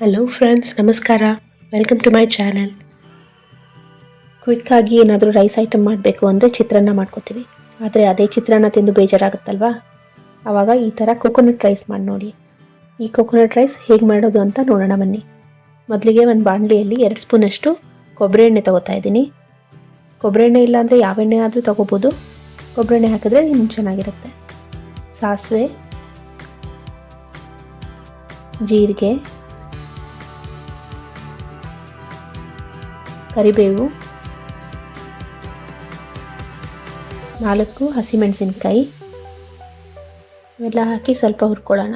Hello friends ನಮಸ್ಕಾರ. Welcome to my channel ಕ್ವಿಕ್ಕಾಗಿ ಏನಾದರೂ ರೈಸ್ ಐಟಮ್ ಮಾಡಬೇಕು ಅಂದರೆ ಚಿತ್ರಾನ್ನ ಮಾಡ್ಕೋತೀವಿ. ಆದರೆ ಅದೇ ಚಿತ್ರಾನ್ನ ತಿಂದು ಬೇಜಾರಾಗುತ್ತಲ್ವಾ? ಆವಾಗ ಈ ಥರ ಕೊಕೊನಟ್ ರೈಸ್ ಮಾಡಿ ನೋಡಿ. ಈ ಕೊಕೊನಟ್ ರೈಸ್ ಹೇಗೆ ಮಾಡೋದು ಅಂತ ನೋಡೋಣ ಬನ್ನಿ. ಮೊದಲಿಗೆ ಒಂದು ಬಾಣಲಿಯಲ್ಲಿ ಎರಡು ಸ್ಪೂನಷ್ಟು ಕೊಬ್ಬರಿ ಎಣ್ಣೆ ತೊಗೋತಾ ಇದ್ದೀನಿ. ಕೊಬ್ಬರಿ ಎಣ್ಣೆ ಇಲ್ಲಾಂದರೆ ಯಾವ ಎಣ್ಣೆ ಆದರೂ ತೊಗೋಬೋದು. ಕೊಬ್ಬರಿ ಎಣ್ಣೆ ಹಾಕಿದ್ರೆ ಇನ್ನೂ ಚೆನ್ನಾಗಿರುತ್ತೆ. ಸಾಸಿವೆ, ಜೀರಿಗೆ ಕರಿಬೇವು ನಾಲ್ಕು ಹಸಿಮೆಣಸಿನ್ಕಾಯಿ. ಇವೆಲ್ಲ ಹಾಕಿ ಸ್ವಲ್ಪ ಹುರ್ಕೊಳ್ಳೋಣ.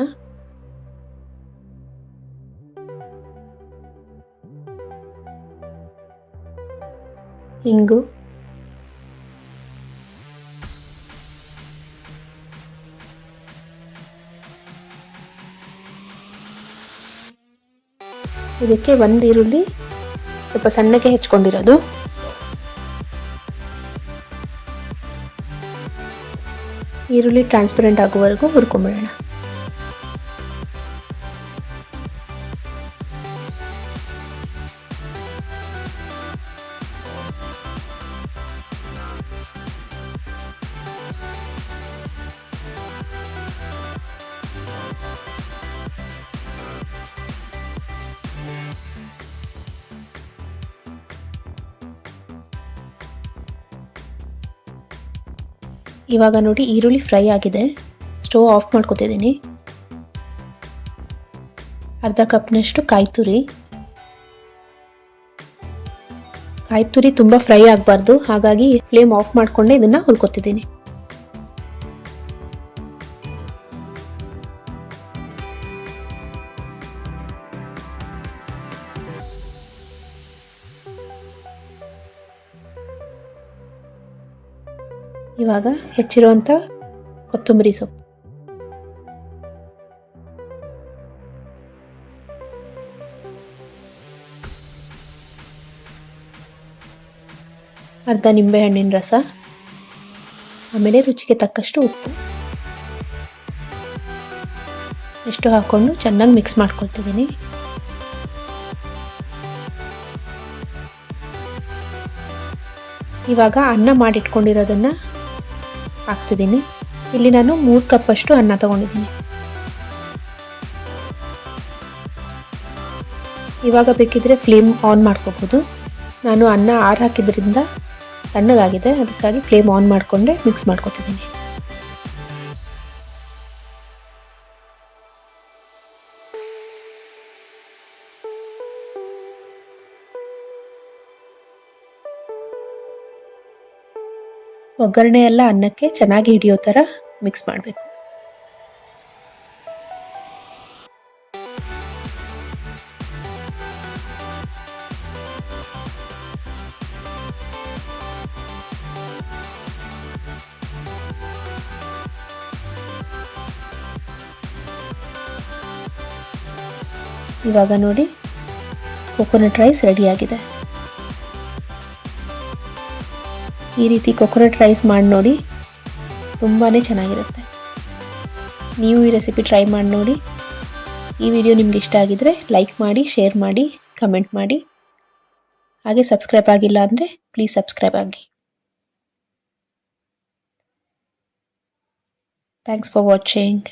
ಇಂಗು ಇದಕ್ಕೆ ಒಂದು ಈರುಳ್ಳಿ ಸ್ವಲ್ಪ ಸಣ್ಣಕ್ಕೆ ಹೆಚ್ಕೊಂಡಿರೋದು. ಈರುಳ್ಳಿ ಟ್ರಾನ್ಸ್ಪರೆಂಟ್ ಆಗುವವರೆಗೂ ಹುರ್ಕೊಂಬಿಡೋಣ. ಇವಾಗ ನೋಡಿ ಈರುಳ್ಳಿ ಫ್ರೈ ಆಗಿದೆ. ಸ್ಟೋವ್ ಆಫ್ ಮಾಡ್ಕೋತಿದ್ದೀನಿ. ಅರ್ಧ ಕಪ್ನಷ್ಟು ಕಾಯಿ ತುರಿ ಕಾಯಿ ತುರಿ ತುಂಬ ಫ್ರೈ ಆಗಬಾರ್ದು. ಹಾಗಾಗಿ ಫ್ಲೇಮ್ ಆಫ್ ಮಾಡಿಕೊಂಡೆ ಇದನ್ನು ಹುರ್ಕೊತಿದ್ದೀನಿ. ಇವಾಗ ಹೆಚ್ಚಿರುವಂಥ ಕೊತ್ತಂಬರಿ ಸೊಪ್ಪು. ಅರ್ಧ ನಿಂಬೆಹಣ್ಣಿನ ರಸ, ಆಮೇಲೆ ರುಚಿಗೆ ತಕ್ಕಷ್ಟು ಉಪ್ಪು. ಎಷ್ಟು ಹಾಕ್ಕೊಂಡು ಚೆನ್ನಾಗಿ ಮಿಕ್ಸ್ ಮಾಡ್ಕೊಳ್ತಿದ್ದೀನಿ. ಇವಾಗ ಅನ್ನ ಮಾಡಿಟ್ಕೊಂಡಿರೋದನ್ನು ಹಾಕ್ತಿದ್ದೀನಿ. ಇಲ್ಲಿ ನಾನು ಮೂರು ಕಪ್ಪಷ್ಟು ಅನ್ನ ತಗೊಂಡಿದ್ದೀನಿ. ಇವಾಗ ಬೇಕಿದ್ರೆ ಫ್ಲೇಮ್ ಆನ್ ಮಾಡ್ಕೋಬೋದು. ನಾನು ಅನ್ನ ಆರು ಹಾಕಿದ್ರಿಂದ ತಣ್ಣಗಾಗಿದೆ, ಅದಕ್ಕಾಗಿ ಫ್ಲೇಮ್ ಆನ್ ಮಾಡಿಕೊಂಡೆ ಮಿಕ್ಸ್ ಮಾಡ್ಕೊತಿದ್ದೀನಿ. ಒಗ್ಗರಣೆ ಎಲ್ಲ ಅನ್ನಕ್ಕೆ ಚೆನ್ನಾಗಿ ಹಿಡಿಯೋ ಥರ ಮಿಕ್ಸ್ ಮಾಡಬೇಕು. ಇವಾಗ ನೋಡಿ ಕೊಕೊನಟ್ ರೈಸ್ ರೆಡಿಯಾಗಿದೆ ಈ ರೀತಿ ಕೊಕೊನಟ್ ರೈಸ್ ಮಾಡಿ ನೋಡಿ ತುಂಬಾ ಚೆನ್ನಾಗಿರುತ್ತೆ. ನೀವು ಈ ರೆಸಿಪಿ ಟ್ರೈ ಮಾಡಿ ನೋಡಿ. ಈ ವಿಡಿಯೋ ನಿಮ್ಗೆ ಇಷ್ಟ ಆಗಿದ್ರೆ ಲೈಕ್ ಮಾಡಿ ಶೇರ್ ಮಾಡಿ ಕಮೆಂಟ್ ಮಾಡಿ. ಹಾಗೆ ಸಬ್ಸ್ಕ್ರೈಬ್ ಆಗಿಲ್ಲ ಅಂದರೆ ಪ್ಲೀಸ್ ಸಬ್ಸ್ಕ್ರೈಬ್ ಆಗಿ. Thanks for watching